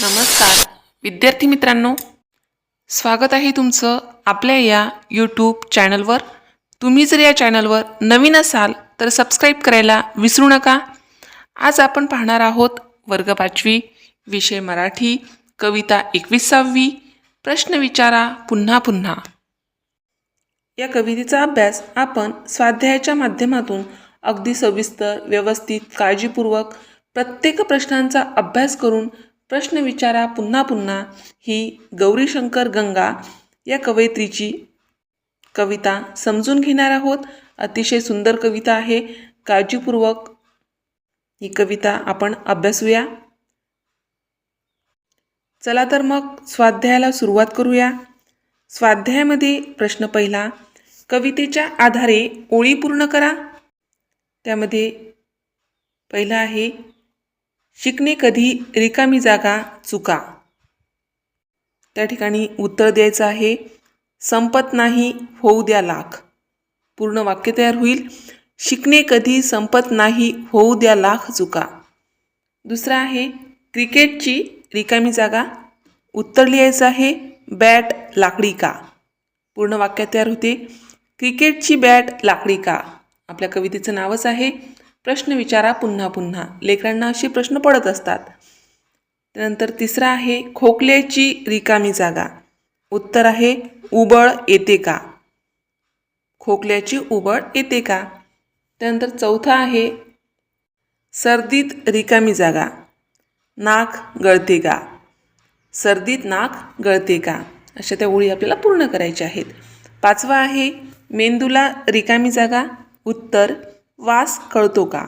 नमस्कार. विद्यार्थी मित्रांनो स्वागत आहे तुमचं आपल्या या यूट्यूब चॅनलवर तुम्ही जर या चॅनलवर नवीन असाल तर सबस्क्राईब करायला विसरू नका. आज आपण पाहणार आहोत वर्ग पाचवी विषय मराठी कविता एकविसावी प्रश्न विचारा पुन्हा पुन्हा. या कवितेचा अभ्यास आपण स्वाध्यायाच्या माध्यमातून अगदी सविस्तर व्यवस्थित काळजीपूर्वक प्रत्येक प्रश्नांचा अभ्यास करून प्रश्न विचारा पुन्हा पुन्हा ही गौरीशंकर गंगा या कवयित्रीची कविता समजून घेणार आहोत. अतिशय सुंदर कविता आहे. काळजीपूर्वक ही कविता आपण अभ्यासूया. चला तर मग स्वाध्यायाला सुरुवात करूया. स्वाध्यायामध्ये प्रश्न पहिला कवितेच्या आधारे ओळी पूर्ण करा. त्यामध्ये पहिला आहे शिकणे कधी रिकामी जागा चुका. त्या ठिकाणी उत्तर द्यायचं आहे संपत नाही होऊ द्या लाख. पूर्ण वाक्य तयार होईल. शिकणे कधी संपत नाही होऊ द्या लाख चुका. दुसरं आहे क्रिकेटची रिकामी जागा. उत्तर लिहायचं आहे बॅट लाकडी का. पूर्ण वाक्य तयार होते क्रिकेटची बॅट लाकडी का. आपल्या कवितेचं नावच आहे प्रश्न विचारा पुन्हा पुन्हा. लेकरांना असे प्रश्न पडत असतात. त्यानंतर तिसरा आहे खोकल्याची रिकामी जागा. उत्तर आहे उबळ येते का? खोकल्याची उबळ येते का? त्यानंतर चौथा आहे सर्दीत रिकामी जागा. नाक गळते का? सर्दीत नाक गळते का? अशा त्या ओळी आपल्याला पूर्ण करायच्या आहेत. पाचवा आहे मेंदूला रिकामी जागा. उत्तर वास कळतो का?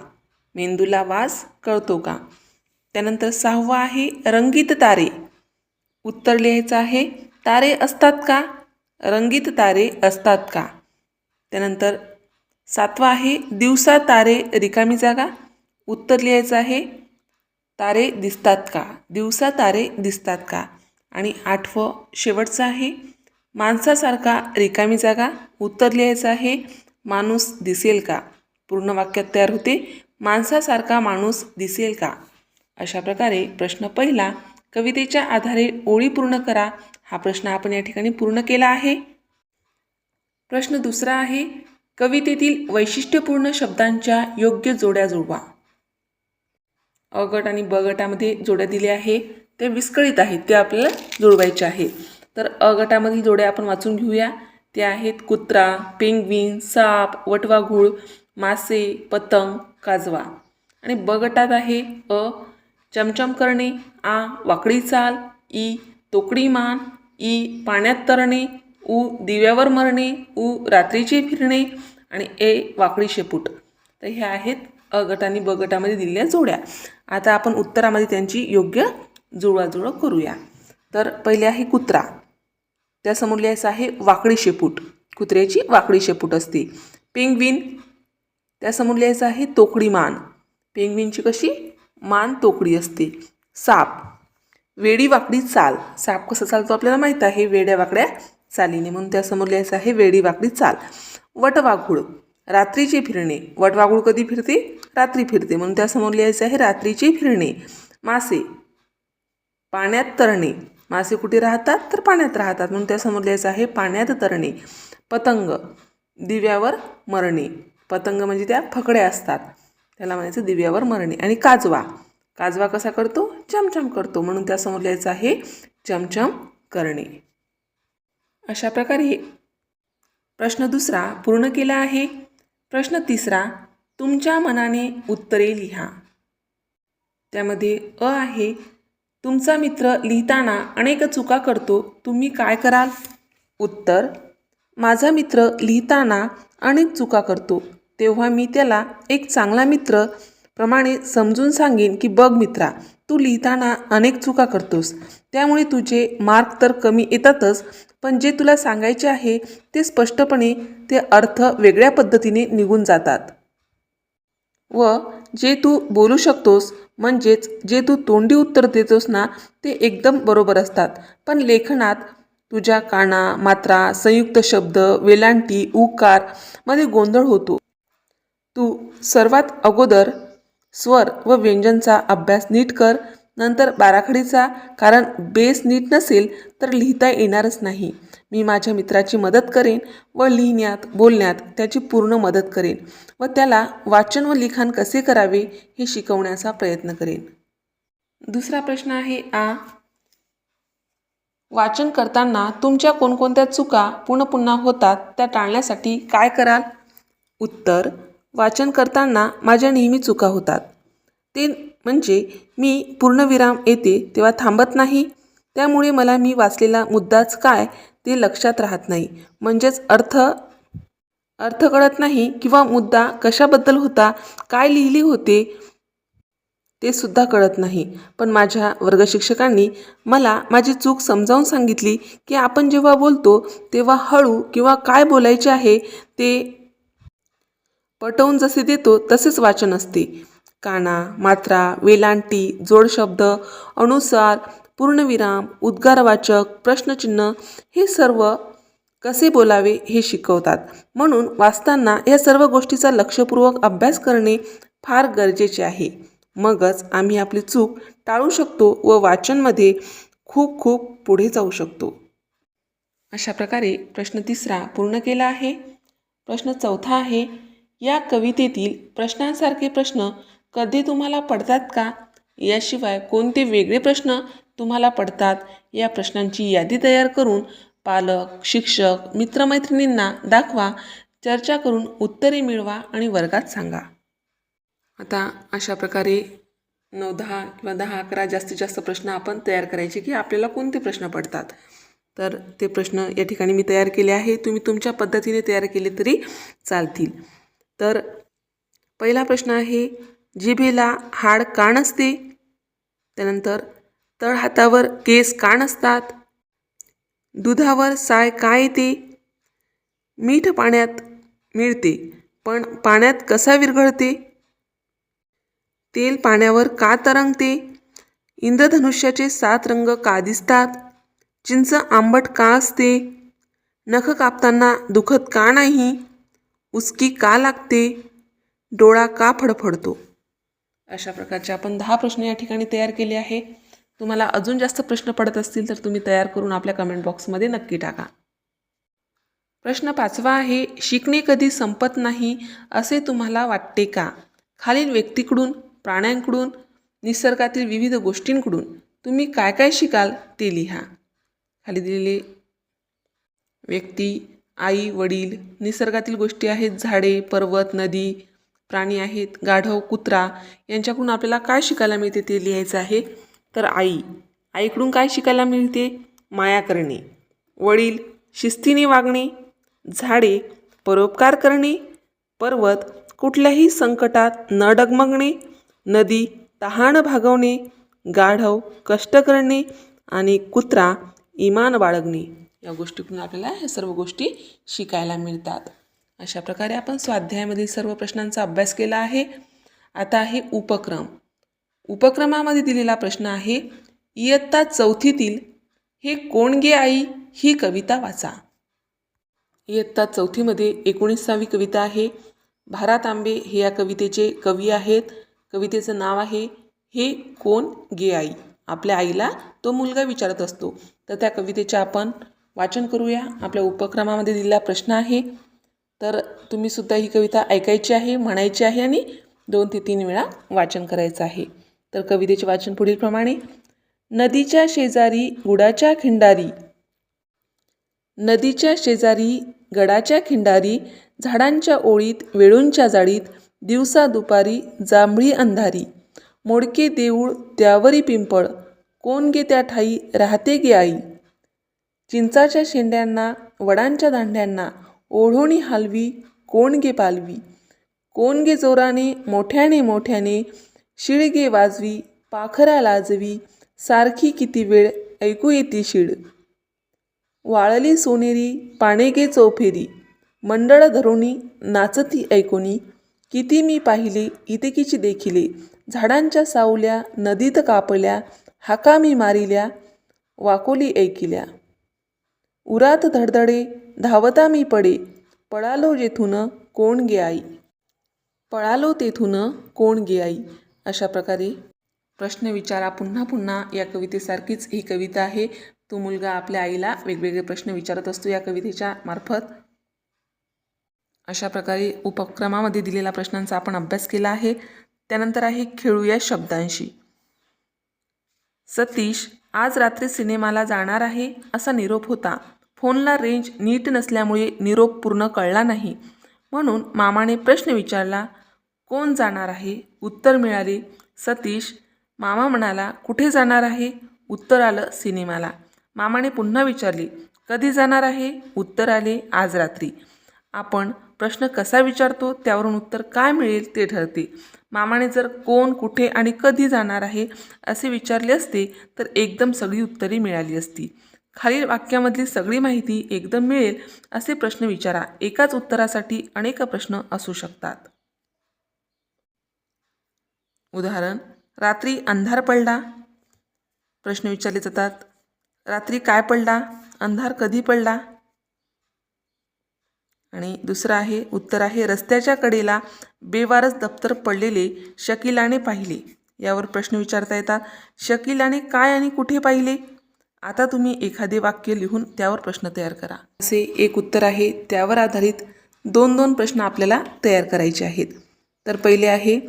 मेंदूला वास कळतो का? त्यानंतर सहावा आहे रंगीत तारे. उत्तर लिहायचं आहे तारे असतात का? रंगीत तारे असतात का? त्यानंतर सातवा आहे दिवसा तारे रिकामी जागा. उत्तर लिहायचं आहे तारे दिसतात का? दिवसा तारे दिसतात का? आणि आठवं शेवटचं आहे माणसासारखा रिकामी जागा. उत्तर लिहायचं आहे माणूस दिसेल का? पूर्ण वाक्यात तयार होते माणसासारखा माणूस दिसेल का? अशा प्रकारे प्रश्न पहिला कवितेच्या आधारे ओळी पूर्ण करा. हा प्रश्न आपण या ठिकाणी पूर्ण केला आहे. प्रश्न दुसरा आहे कवितेतील वैशिष्ट्यपूर्ण शब्दांच्या योग्य जोड्या जुळवा अ गट आणि ब गटामध्ये जोड्या दिल्या आहे ते विस्कळीत आहेत ते आपल्याला जुळवायचे आहे. तर अ गटामधील जोड्या आपण वाचून घेऊया. ते आहेत कुत्रा पेंग्विन साप वटवाघूळ मासे पतंग काजवा. आणि ब गटात आहे अ चमचम करणे आ वाकडी चाल ई तोकडी मान ई पाण्यात तरणे उ दिव्यावर मरणे उ रात्रीचे फिरणे आणि ए वाकडी शेपूट. तर हे आहेत अ गट आणि ब गटामध्ये दिलेल्या जोड्या. आता आपण उत्तरामध्ये त्यांची योग्य जुळवाजुळव करूया. तर पहिले आहे कुत्रा. त्यासमोर लिहायचं आहे वाकडी शेपूट. कुत्र्याची वाकडी शेपूट असते. पेंग्विन त्यासमोर लिहायचं आहे तोकडी मान. पेंग्विनची कशी? मान तोकडी असते. साप. वेडी वाकडी चाल. साप कसं चालतो आपल्याला माहीत आहे? वेड्या वाकड्या चालीने. म्हणून त्यासमोर लिहायचं आहे वेडी वाकडी चाल. वटवाघूळ. रात्रीचे फिरणे. वटवाघूळ कधी फिरते? रात्री फिरते. म्हणून त्यासमोर लिहायचं आहे रात्रीचे फिरणे. मासे. पाण्यात तरणे. मासे कुठे राहतात? तर पाण्यात राहतात. म्हणून त्यासमोर लिहायचं आहे पाण्यात तरणे. पतंग. दिव्यावर मरणे. पतंग म्हणजे त्या फकड्या असतात. त्याला म्हणायचं दिव्यावर मरणे. आणि काजवा. काजवा कसा करतो? चमचम करतो. म्हणून त्यासमोर लिहायचं आहे चमचम करणे. अशा प्रकारे प्रश्न दुसरा पूर्ण केला आहे. प्रश्न तिसरा तुमच्या मनाने उत्तरे लिहा. त्यामध्ये अ आहे तुमचा मित्र लिहिताना अनेक चुका करतो. तुम्ही काय कराल? उत्तर माझा मित्र लिहिताना अनेक चुका करतो. तेव्हा मी त्याला एक चांगला मित्र प्रमाणे समजून सांगेन की बघ मित्रा तू लिहिताना अनेक चुका करतोस. त्यामुळे तुझे मार्क तर कमी येतातच पण जे तुला सांगायचे आहे ते स्पष्टपणे ते अर्थ वेगळ्या पद्धतीने निघून जातात. व जे तू बोलू शकतोस म्हणजेच जे तू तोंडी उत्तर देतोस ना ते एकदम बरोबर असतात. पण लेखनात तुझ्या काना मात्रा संयुक्त शब्द वेलांटी उकारमध्ये गोंधळ होतो. तू सर्वात अगोदर स्वर व व्यंजनचा अभ्यास नीट कर नंतर बाराखडीचा कारण बेस नीट नसेल तर लिहिता येणारच नाही. मी माझ्या मित्राची मदत करेन व लिहिण्यात बोलण्यात त्याची पूर्ण मदत करेन व त्याला वाचन व लिखाण कसे करावे हे शिकवण्याचा प्रयत्न करेन. दुसरा प्रश्न आहे आ. वाचन करताना तुमच्या कोणकोणत्या चुका पुन्हा पुन्हा होतात त्या टाळण्यासाठी काय कराल? उत्तर वाचन करताना माझ्या नेहमी चुका होतात. ते म्हणजे मी पूर्णविराम येते तेव्हा थांबत नाही. त्यामुळे मला मी वाचलेला मुद्दाच काय ते लक्षात राहत नाही. म्हणजेच अर्थ अर्थ कळत नाही किंवा मुद्दा कशाबद्दल होता काय लिहिले होते ते सुद्धा कळत नाही. पण माझ्या वर्गशिक्षकांनी मला माझी चूक समजावून सांगितली की आपण जेव्हा बोलतो तेव्हा हळू किंवा काय बोलायचे आहे ते पटवून जसे देतो तसेच वाचन असते. काना मात्रा वेलांटी जोडशब्द अनुसार पूर्णविराम उद्गारवाचक प्रश्नचिन्ह हे सर्व कसे बोलावे हे शिकवतात. म्हणून वाचताना या सर्व गोष्टीचा लक्षपूर्वक अभ्यास करणे फार गरजेचे आहे. मगच आम्ही आपली चूक टाळू शकतो व वाचनमध्ये खूप खूप पुढे जाऊ शकतो. अशा प्रकारे प्रश्न तिसरा पूर्ण केला आहे. प्रश्न चौथा आहे. या कवितेतील प्रश्नांसारखे प्रश्न कधी तुम्हाला पडतात का? याशिवाय कोणते वेगळे प्रश्न तुम्हाला पडतात? या प्रश्नांची यादी तयार करून पालक शिक्षक मित्रमैत्रिणींना दाखवा. चर्चा करून उत्तरे मिळवा आणि वर्गात सांगा. आता अशा प्रकारे नऊ दहा किंवा दहा अकरा जास्तीत जास्त प्रश्न आपण तयार करायचे की आपल्याला कोणते प्रश्न पडतात? तर ते प्रश्न या ठिकाणी मी तयार केले आहे. तुम्ही तुमच्या पद्धतीने तयार केले तरी चालतील. तर पहिला प्रश्न आहे जिभेला हाड का नसते? त्यानंतर तळहातावर केस का नसतात? दुधावर साय का येते? मीठ पाण्यात मिळते पण पाण्यात कसा विरघळते? तेल पाण्यावर का तरंगते? इंद्रधनुष्याचे सात रंग का दिसतात? चिंच आंबट का असते? नख कापताना दुखत का नाही? उसकी का लागते? डोळा का फडफडतो? अशा प्रकारचे आपण दहा प्रश्न या ठिकाणी तयार केले आहे. तुम्हाला अजून जास्त प्रश्न पडत असतील तर तुम्ही तयार करून आपल्या कमेंट बॉक्समध्ये नक्की टाका. प्रश्न पाचवा आहे शिकणे कधी संपत नाही असे तुम्हाला वाटते का? खालील व्यक्तीकडून प्राण्यांकडून निसर्गातील विविध गोष्टींकडून तुम्ही काय काय शिकाल ते लिहा. खाली दिलेले व्यक्ती आई वडील निसर्गातील गोष्टी आहेत. झाडे पर्वत नदी प्राणी आहेत. गाढव कुत्रा यांच्याकडून आपल्याला काय शिकायला मिळते ते लिहायचं आहे. तर आई आईकडून काय शिकायला मिळते? माया करणे. वडील शिस्तीने वागणे. झाडे परोपकार करणे. पर्वत कुठल्याही संकटात न डगमगणे. नदी तहान भागवणे. गाढव कष्ट करणे. आणि कुत्रा इमान बाळगणे. या गोष्टीतून आपल्याला ह्या सर्व गोष्टी शिकायला मिळतात. अशा प्रकारे आपण स्वाध्यायामधील सर्व प्रश्नांचा अभ्यास केला आहे. आता आहे उपक्रम. उपक्रमामध्ये दिलेला प्रश्न आहे इयत्ता चौथीतील हे कोण गे आई ही कविता वाचा. इयत्ता चौथीमध्ये एकोणीसावी कविता आहे. भारत आंबे हे या कवितेचे कवी आहेत. कवितेचं नाव आहे हे कोण गे आई? आपल्या आईला तो मुलगा विचारत असतो. तर त्या कवितेच्या आपण वाचन करूया. आपल्या उपक्रमामध्ये दिलेला प्रश्न आहे. तर तुम्ही सुद्धा ही कविता ऐकायची आहे म्हणायची आहे आणि दोन ते तीन वेळा वाचन करायचं आहे. तर कवितेचे वाचन पुढीलप्रमाणे नदीच्या शेजारी गुडाच्या खिंडारी. नदीच्या शेजारी गडाच्या खिंडारी झाडांच्या ओळीत वेळूंच्या जाळीत दिवसा दुपारी जांभळी अंधारी. मोडके देऊळ त्यावरी पिंपळ. कोण गे त्या ठाई राहते गे आई. चिंचाच्या शेंड्यांना वडांच्या दांड्यांना ओढोणी हालवी कोण गे पालवी. कोण गे जोराने मोठ्याने मोठ्याने शिळगे वाजवी पाखरा लाजवी सारखी किती वेळ ऐकू येते शिड वाळली सोनेरी पाने गे चौफेरी. मंडळ धरुणी नाचती ऐकोनी. किती मी पाहिले इतकीची देखिले. झाडांच्या सावल्या नदीत कापल्या हाका मी मारिल्या वाकोली ऐकिल्या. उरात धडधडे धावता मी पडे पळालो जेथून कोण गे आई? पळालो तेथून कोण गे आई? अशा प्रकारे प्रश्न विचारा. पुन्हा पुन्हा या कवितेसारखीच ही कविता आहे. तो मुलगा आपल्या आईला वेगवेगळे प्रश्न विचारत असतो या कवितेच्या मार्फत. अशा प्रकारे उपक्रमामध्ये दिलेल्या प्रश्नांचा आपण अभ्यास केला आहे. त्यानंतर आहे खेळूया शब्दांशी. सतीश आज रात्री सिनेमाला जाणार आहे असा निरोप होता. फोनला रेंज नीट नसल्यामुळे निरोप पूर्ण कळला नाही. म्हणून मामाने प्रश्न विचारला कोण जाणार आहे? उत्तर मिळाले सतीश. मामा म्हणाला कुठे जाणार आहे? उत्तर आलं सिनेमाला. मामाने पुन्हा विचारले कधी जाणार आहे? उत्तर आले आज रात्री. आपण प्रश्न कसा विचारतो त्यावरून उत्तर काय मिळेल ते ठरते. मामाने जर कोण कुठे आणि कधी जाणार आहे असे विचारले असते तर एकदम सगळी उत्तरे मिळाली असती. खालील वाक्यामधली सगळी माहिती एकदम मिळेल असे प्रश्न विचारा. एकाच उत्तरासाठी अनेक प्रश्न असू शकतात. उदाहरण रात्री अंधार पडला? प्रश्न विचारले जातात. रात्री काय पडला? अंधार कधी पडला? आणि दुसरं आहे उत्तर आहे रस्त्याच्या कडेला बेवारस दप्तर पडलेले शकिलाने पाहिले. यावर प्रश्न विचारता येतात. शकिलाने काय आणि कुठे पाहिले? आता तुम्ही एखादे वाक्य लिहून त्यावर प्रश्न तयार करा. असे एक उत्तर आहे त्यावर आधारित दोन दोन प्रश्न आपल्याला तयार करायचे आहेत. तर पहिले आहे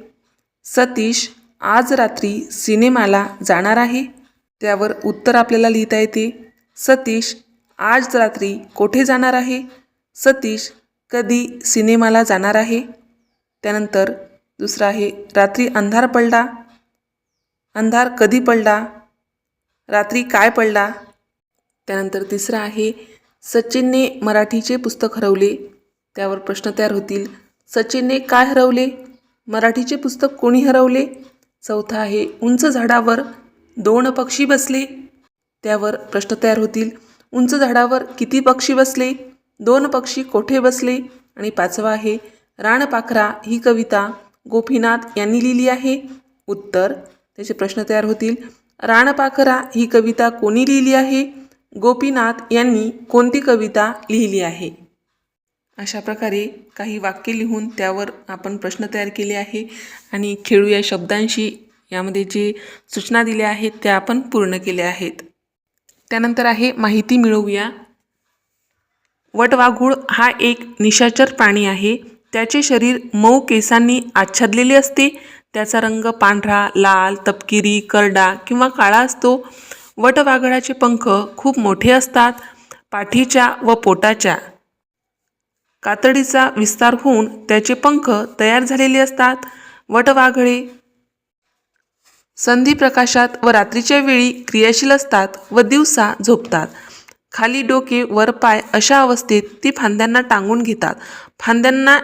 सतीश आज रात्री सिनेमाला जाणार आहे? त्यावर उत्तर आपल्याला लिहिता येते सतीश आज रात्री कोठे जाणार आहे? सतीश कधी सिनेमाला जाणार आहे? त्यानंतर दुसरं आहे रात्री अंधार पडला? अंधार कधी पडला? रात्री काय पडला? त्यानंतर तिसरं आहे सचिनने मराठीचे पुस्तक हरवले. त्यावर प्रश्न तयार होतील सचिनने काय हरवले? मराठीचे पुस्तक कोणी हरवले? चौथा आहे उंच झाडावर दोन पक्षी बसले. त्यावर प्रश्न तयार होतील उंच झाडावर किती पक्षी बसले? दोन पक्षी कोठे बसले? आणि पाचवा आहे राणपाखरा ही कविता गोपीनाथ यांनी लिहिली आहे. उत्तर त्याचे प्रश्न तयार होतील राणपाखरा ही कविता कोणी लिहिली आहे? गोपीनाथ यांनी कोणती कविता लिहिली आहे? अशा प्रकारे काही वाक्य लिहून त्यावर आपण प्रश्न तयार केले आहे आणि खेळू या शब्दांशी. यामध्ये जे सूचना दिल्या आहेत त्या आपण पूर्ण केल्या आहेत. त्यानंतर आहे माहिती मिळवूया. वटवाघूळ हा एक निशाचर प्राणी आहे. त्याचे शरीर मऊ केसांनी आच्छादलेले असते. त्याचा रंग पांढरा लाल तपकिरी करडा किंवा काळा असतो. वटवाघळाचे पंख खूप मोठे असतात पाठीच्या व पोटाच्या. कातडीचा विस्तार होऊन त्याचे पंख तयार झालेले असतात. वटवाघळे संधी प्रकाशात व रात्रीच्या वेळी क्रियाशील असतात व दिवसा झोपतात. खाली डोके वर पाय अशा अवस्थेत ती फांद्यांना टांगून घेतात. फांद्यांना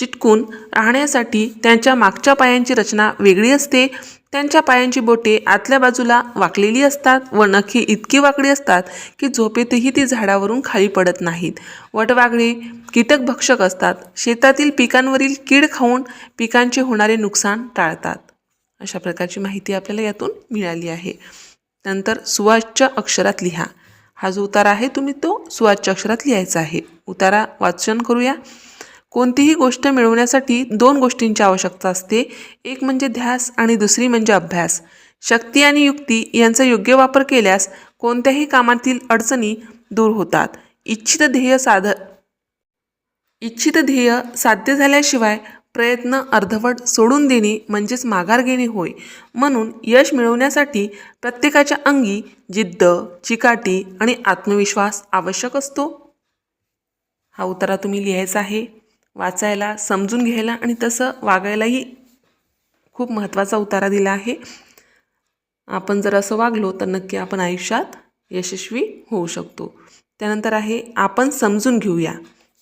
चिटकून राहण्यासाठी त्यांच्या मागच्या पायांची रचना वेगळी असते. त्यांच्या पायांची बोटे आतल्या बाजूला वाकलेली असतात व नखे इतकी वाकडी असतात की झोपेतही ती झाडावरून खाली पडत नाहीत. वटवागळे कीटकभक्षक असतात. शेतातील पिकांवरील कीड खाऊन पिकांचे होणारे नुकसान टाळतात. अशा प्रकारची माहिती आपल्याला यातून मिळाली आहे. नंतर सुवाच्य अक्षरात लिहा. हा जो उतारा आहे तुम्ही तो सुवाच्य अक्षरात लिहायचा आहे. उतारा वाचन करूया. कोणतीही गोष्ट मिळवण्यासाठी दोन गोष्टींची आवश्यकता असते. एक म्हणजे ध्यास आणि दुसरी म्हणजे अभ्यास. शक्ती आणि युक्ती यांचा योग्य वापर केल्यास कोणत्याही कामातील अडचणी दूर होतात. इच्छित ध्येय साध इच्छित ध्येय साध्य झाल्याशिवाय प्रयत्न अर्धवट सोडून देणे म्हणजेच माघार घेणे होय. म्हणून यश मिळवण्यासाठी प्रत्येकाच्या अंगी जिद्द चिकाटी आणि आत्मविश्वास आवश्यक असतो. हा उतारा तुम्ही लिहायचा आहे. वाचायला समजून घ्यायला आणि तसं वागायलाही खूप महत्त्वाचा उतारा दिला आहे. आपण जर असं वागलो तर नक्की आपण आयुष्यात यशस्वी होऊ शकतो. त्यानंतर आहे आपण समजून घेऊया.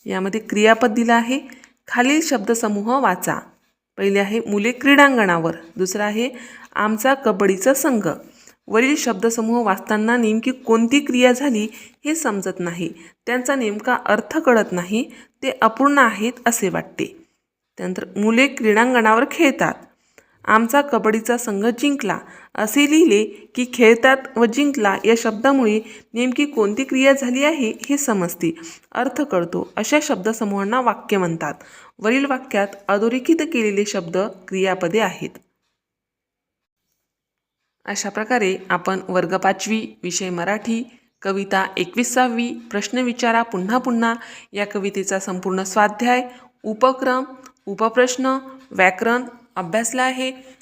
यामध्ये क्रियापद दिलं आहे खालील शब्दसमूह वाचा. पहिले आहे मुले क्रीडांगणावर. दुसरं आहे आमचा कबड्डीचा संघ. वरील शब्दसमूह वाचताना नेमकी कोणती क्रिया झाली हे समजत नाही. त्यांचा नेमका अर्थ कळत नाही. ते अपूर्ण आहेत असे वाटते. त्यानंतर मुले क्रीडांगणावर खेळतात. आमचा कबड्डीचा संघ जिंकला. असे लिहिले की खेळतात व जिंकला या शब्दामुळे नेमकी कोणती क्रिया झाली आहे हे समजते. अर्थ कळतो. अशा शब्दसमूहांना वाक्य म्हणतात. वरील वाक्यात अधोरेखित केलेले शब्द क्रियापदे आहेत. अशा प्रकारे आपण वर्ग पाचवी विषय मराठी कविता एकविसावी प्रश्न विचारा पुन्हा पुन्हा या कवितेचा संपूर्ण स्वाध्याय उपक्रम उपप्रश्न व्याकरण अभ्यासला आहे.